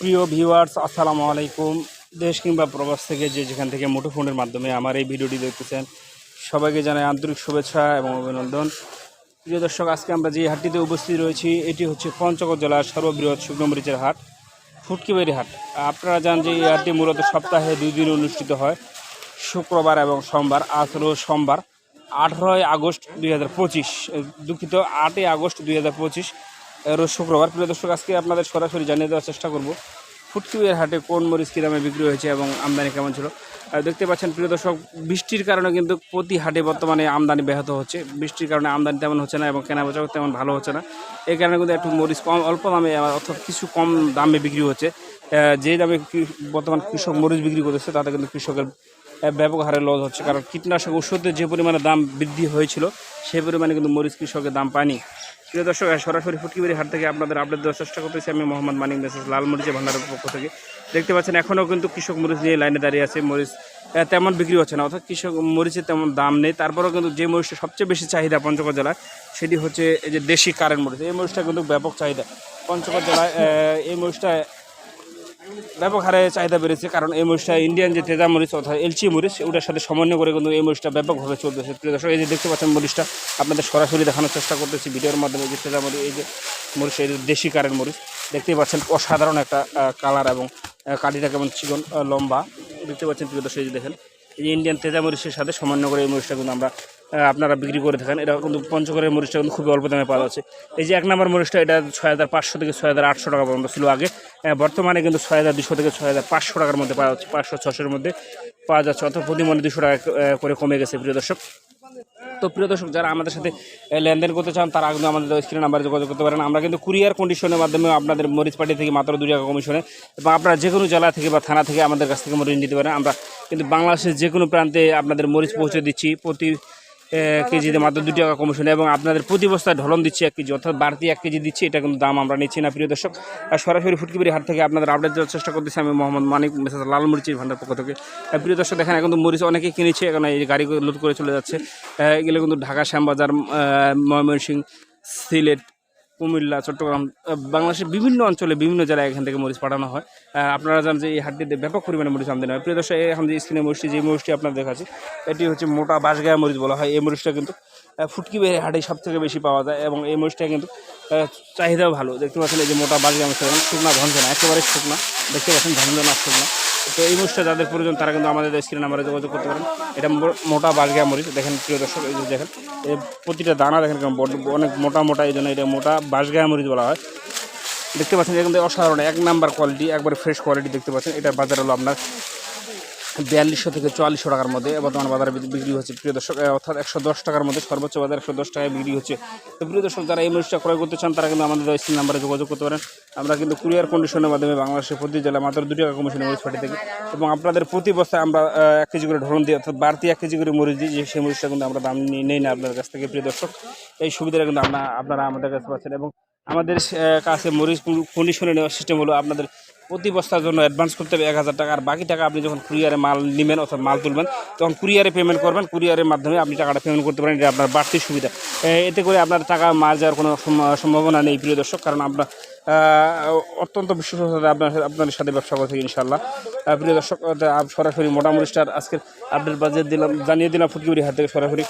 প্রিয় ভিউয়ার্স, আসসালামু আলাইকুম। দেশ কিংবা প্রবাস থেকে যে যেখান থেকে মুঠোফোনের মাধ্যমে আমার এই ভিডিওটি দেখতেছেন, সবাইকে জানাই আন্তরিক শুভেচ্ছা এবং অভিনন্দন। প্রিয় দর্শক, আজকে আমরা যে হাটটিতে উপস্থিত রয়েছি, এটি হচ্ছে পঞ্চগড় জেলার সর্ববৃহৎ শুকনো মরিচের হাট, ফুটকিবাড়ি হাট। আপনারা জান যে এই হাটটি মূলত সপ্তাহে দুই দিন অনুষ্ঠিত হয়, শুক্রবার এবং সোমবার আজ সোমবার, আঠারোই আগস্ট দুই হাজার পঁচিশ, দুঃখিত, আটই আগস্ট দুই হাজার পঁচিশ। শুক্রবার। প্রিয় দর্শক, আজকে আপনাদের সরাসরি জানিয়ে দেওয়ার চেষ্টা করব, ফুটকিবের হাটে কোন মরিচ কী দামে বিক্রি হয়েছে এবং আমদানি কেমন ছিল। আর দেখতে পাচ্ছেন, প্রিয় দর্শক, বৃষ্টির কারণে কিন্তু প্রতি হাটে বর্তমানে আমদানি ব্যাহত হচ্ছে। বৃষ্টির কারণে আমদানি তেমন হচ্ছে না এবং কেনা বেচা তেমন ভালো হচ্ছে না। এই কারণে কিন্তু একটু মরিচ কম, অল্প দামে অর্থাৎ কিছু কম দামে বিক্রি হচ্ছে। যে দামে বর্তমান কৃষক মরিচ বিক্রি করতেছে, তাতে কিন্তু কৃষকের ব্যাপক হারে লস হচ্ছে। কারণ কীটনাশক ওষুধের যে পরিমাণে দাম বৃদ্ধি হয়েছিল সেই পরিমাণে কিন্তু মরিচ কৃষকের দাম পায়নি। প্রিয় দর্শক সরাসরি ফুটকিবাড়ি হাট থেকে আপনাদের আপডেট দেওয়ার চেষ্টা করতেছি আমি মোহাম্মদ মানিক মেসেজ লাল মরিচের ভান্ডারের পক্ষ থেকে। দেখতে পাচ্ছেন, এখনও কিন্তু কৃষক মরিচ নিয়ে লাইনে দাঁড়িয়ে আছে। মরিচ তেমন বিক্রি হচ্ছে না, অর্থাৎ কৃষক মরিচের তেমন দাম নেই। তারপরেও কিন্তু যে মরিচটা সবচেয়ে বেশি চাহিদা পঞ্চগড় জেলায় সেটি হচ্ছে এই যে দেশি কারেন্ট মরিচ। এই মরিচটা কিন্তু ব্যাপক চাহিদা। পঞ্চগড় জেলায় এই মরিচটা ব্যাপক হারে চাহিদা বেড়েছে, কারণ এই মরিচটা ইন্ডিয়ান যে তেজা মরিচ অর্থাৎ এলচি মরিচ, ওটার সাথে সমন্বয় করে কিন্তু এই মরিচটা ব্যাপকভাবে চলতেছে। প্রিয় দর্শক, এই যে দেখতে পাচ্ছেন মরিচটা, আপনাদের সরাসরি দেখানোর চেষ্টা করতেছি ভিডিওর মাধ্যমে যে তেজা মরিচ, এই যে মরিচ, এই দেশি কারেন্ট মরিচ, দেখতেই পাচ্ছেন অসাধারণ একটা কালার এবং কাঠিটা কেমন চিকন লম্বা। দেখতে পাচ্ছেন প্রিয় দর্শক, এই যে দেখেন, এই যে ইন্ডিয়ান তেজা মরিচের সাথে সমন্বয় করে এই মরিচটা কিন্তু আমরা আপনারা বিক্রি করে থাকেন। এটা কিন্তু পঞ্চগড়ের মরিচটা কিন্তু খুবই অল্প দামে পাওয়া যাচ্ছে। এই যে এক নম্বর মরিচটা, এটা ছয় হাজার পাঁচশো থেকে ছয় হাজার আটশো টাকা পর্যন্ত ছিল আগে। বর্তমানে কিন্তু ছয় হাজার দুশো থেকে ছয় হাজার পাঁচশো টাকার মধ্যে পাওয়া যাচ্ছে, পাঁচশো ছশোর মধ্যে পাওয়া যাচ্ছে। অর্থাৎ প্রতি মনে দুশো টাকা করে কমে গেছে, প্রিয় দর্শক। তো প্রিয় দর্শক, যারা আমাদের সাথে লেনদেন করতে চান, তারা কিন্তু আমাদের স্ক্রিন নাম্বারে যোগাযোগ করতে পারেন। আমরা কিন্তু কুরিয়ার কন্ডিশনের মাধ্যমে আপনাদের মরিচ পার্টি থেকে মাত্র দুই টাকা কমিশনে এবং আপনারা যে কোনো জেলা থেকে বা থানা থেকে আমাদের কাছ থেকে মরিচ নিতে পারেন। আমরা কিন্তু বাংলাদেশের যে কোনো প্রান্তে আপনাদের মরিচ পৌঁছে দিচ্ছি প্রতি কেজিতে মাত্র দু টাকা কমিশন এবং আপনাদের প্রতি বস্তায় ঢলন দিচ্ছে এক কেজি, অর্থাৎ বাড়তি এক কেজি দিচ্ছি, এটা কিন্তু দাম আমরা নিচ্ছি না, প্রিয় দর্শক। আর সরাসরি ফুটকিবাড়ি হাট থেকে আপনাদের আপডেট দেওয়ার চেষ্টা করতেছি আমি মোহাম্মদ মানিক মেসাজ লাল মরিচির ভান্ডার পক্ষ থেকে। প্রিয় দর্শক, দেখেন, এখন তো মরিচ অনেকেই কিনেছে, এখন এই গাড়ি লোড করে চলে যাচ্ছে। এগুলো কিন্তু ঢাকা শ্যামবাজার ময়মনসিং সিলেট কুমিল্লা, চট্টগ্রাম বাংলাদেশের বিভিন্ন অঞ্চলে বিভিন্ন জেলায় এখান থেকে মরিচ পাঠানো হয়। আপনারা জানেন যে এই হাটটিতে ব্যাপক পরিমাণে মরিচ আমদানি হয়। প্রিয় দর্শক এখন যে স্ক্রিনে মরিচটি, যে মরিচটি আপনার দেখাচ্ছি, এটি হচ্ছে মোটা বাঁশগায়া মরিচ বলা হয়। এই মরিচটা কিন্তু ফুটকি বেড়ে হাটে সব থেকে বেশি পাওয়া যায় এবং এই মরিচটা কিন্তু চাহিদাও ভালো। দেখতে পাচ্ছেন এই যে মোটা বাঁশগায়া মরিচ শুকনা ঝঞ্ঝনা একেবারে শুকনা। দেখতে পাচ্ছেন ঝঞ্ঝনা শুকনা। তো এই মরিচটা যাদের প্রয়োজন, তারা কিন্তু আমাদের স্ক্রিন নাম্বারে যোগাযোগ করতে পারেন। এটা মোটা বাঁশগায়া মরিচ, দেখেন প্রিয় দর্শক, এই যে দেখেন, এই প্রতিটা দানা দেখেন অনেক মোটা মোটা, এই জন্য এটা মোটা বাঁশগায়া মরিচ বলা হয়। দেখতে পাচ্ছেন এখান কিন্তু অসাধারণ, এক নাম্বার কোয়ালিটি একবার ফ্রেশ কোয়ালিটি দেখতে পাচ্ছেন। এটা বাজার হলো আপনার বিয়াল্লিশশো থেকে চুয়াল্লিশশো টাকার মধ্যে বর্তমান বাজারে বিক্রি- হচ্ছে। প্রিয় দর্শক অর্থাৎ একশো দশ টাকার মধ্যে সর্বোচ্চ বাজার একশো দশ টাকায় বিক্রি হচ্ছে। তো প্রিয় দর্শক, যারা এই মরিচটা ক্রয় করতে চান, তারা কিন্তু আমাদের স্ক্রিন নাম্বারে যোগাযোগ করতে পারেন। আমরা কিন্তু কুরিয়ার কন্ডিশনের মাধ্যমে বাংলাদেশের প্রতি জেলা মাত্র দুটি টাকা কমিশনে মরিচ পাঠিয়ে থাকি। এবং আপনাদের প্রতি বস্তায় আমরা এক কেজি করে ঢলন দিই অর্থাৎ বাড়তি এক কেজি করে মরিচ দিই যে সেই মরিচটা কিন্তু আমরা দাম নিই নেই না আপনার কাছ থেকে। প্রিয় দর্শক, এই সুবিধাটা কিন্তু আমরা আপনারা আমাদের কাছে পাচ্ছেন। এবং আমাদের কাছে মরিচ কন্ডিশনে নেওয়ার সিস্টেম হলো আপনাদের প্রতি বস্তার জন্য অ্যাডভান্স করতে হবে এক হাজার টাকা। আর বাকি টাকা আপনি যখন কুরিয়ারে মাল নেবেন অর্থাৎ মাল তুলবেন, তখন কুরিয়ারে পেমেন্ট করবেন। কুরিয়ারের মাধ্যমে আপনি টাকাটা পেমেন্ট করতে পারেন, এটা আপনার বাড়তি সুবিধা। এতে করে আপনার টাকা মার যাওয়ার কোনো সম্ভাবনা নেই, প্রিয় দর্শক, কারণ আপনার অত্যন্ত বিশ্বস্ততা আপনার আপনাদের সাথে ব্যবসা করে থাকি ইনশাল্লাহ প্রিয় দর্শক সরাসরি মোটামুটি স্টার আজকের আপডেট বাজেট দিলাম জানিয়ে দিলাম ফুটকিবাড়ি হাত থেকে সরাসরি।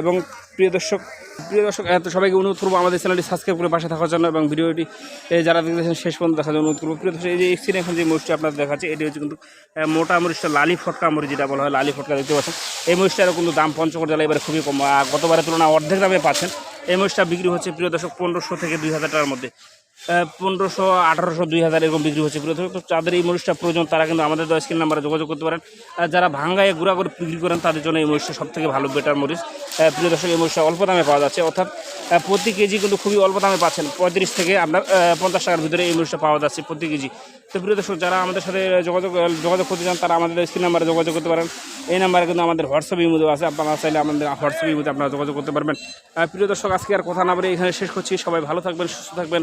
এবং প্রিয় দর্শক প্রিয় দর্শক, এত সবাইকে অনুরোধ করব আমাদের চ্যানেলটি সাবস্ক্রাইব করে পাশে থাকার জন্য এবং ভিডিওটি যারা দেখতেছেন শেষ পর্যন্ত দেখার জন্য অনুরোধ করব। প্রিয় দর্শক, এই যে এক্সিন এখন যে মরিচটা আপনাদের দেখাচ্ছে, এটি হচ্ছে কিন্তু মোটা মরিচটা লালি ফটকা মরিচ যেটা বলা হয়, লালি ফটকা দেখতে পাচ্ছেন। এই মরিচটারও কিন্তু দাম পঞ্চগড় জেলায় এবারে খুবই কম। গতবারের তুলনায় অর্ধেক দামে পাচ্ছেন। এই মরিচটা বিক্রি হচ্ছে, প্রিয় দর্শক, পনেরোশো থেকে দুই হাজার টাকার মধ্যে। পনেরোশো, আঠারোশো, দুই হাজার এরকম বিক্রি হচ্ছে। তো যাদের এই মরিচটা প্রয়োজন, তারা কিন্তু আমাদের দশ স্ক্রিন নাম্বারে যোগাযোগ করতে পারেন। যারা ভাঙ্গায় গুঁড়া করে বিক্রি করেন, তাদের জন্য এই মরিচটা সব থেকে ভালো বেটার মরিচ প্রিয় দর্শক, এই মরিচটা অল্প দামে পাওয়া যাচ্ছে। অর্থাৎ প্রতি কেজি কিন্তু খুবই অল্প দামে পাচ্ছেন। পঁয়ত্রিশ থেকে আপনার পঞ্চাশ টাকার ভিতরে এই মরিচটা পাওয়া যাচ্ছে প্রতি কেজি। তো প্রিয় দর্শক, যারা আমাদের সাথে যোগাযোগ যোগাযোগ করতে চান, তারা আমাদের স্ক্রিন নাম্বারে যোগাযোগ করতে পারেন। এই নাম্বারে কিন্তু আমাদের হোয়াটসঅ্যাপ ইমুদে আছে। আপনারা চাইলে আমাদের হোয়াটসঅ্যাপ ইমুদে আপনারা যোগাযোগ করতে পারবেন। প্রিয় দর্শক, আজকে আর কথা না বলে এখানে শেষ করছি। সবাই ভালো থাকবেন, সুস্থ থাকবেন।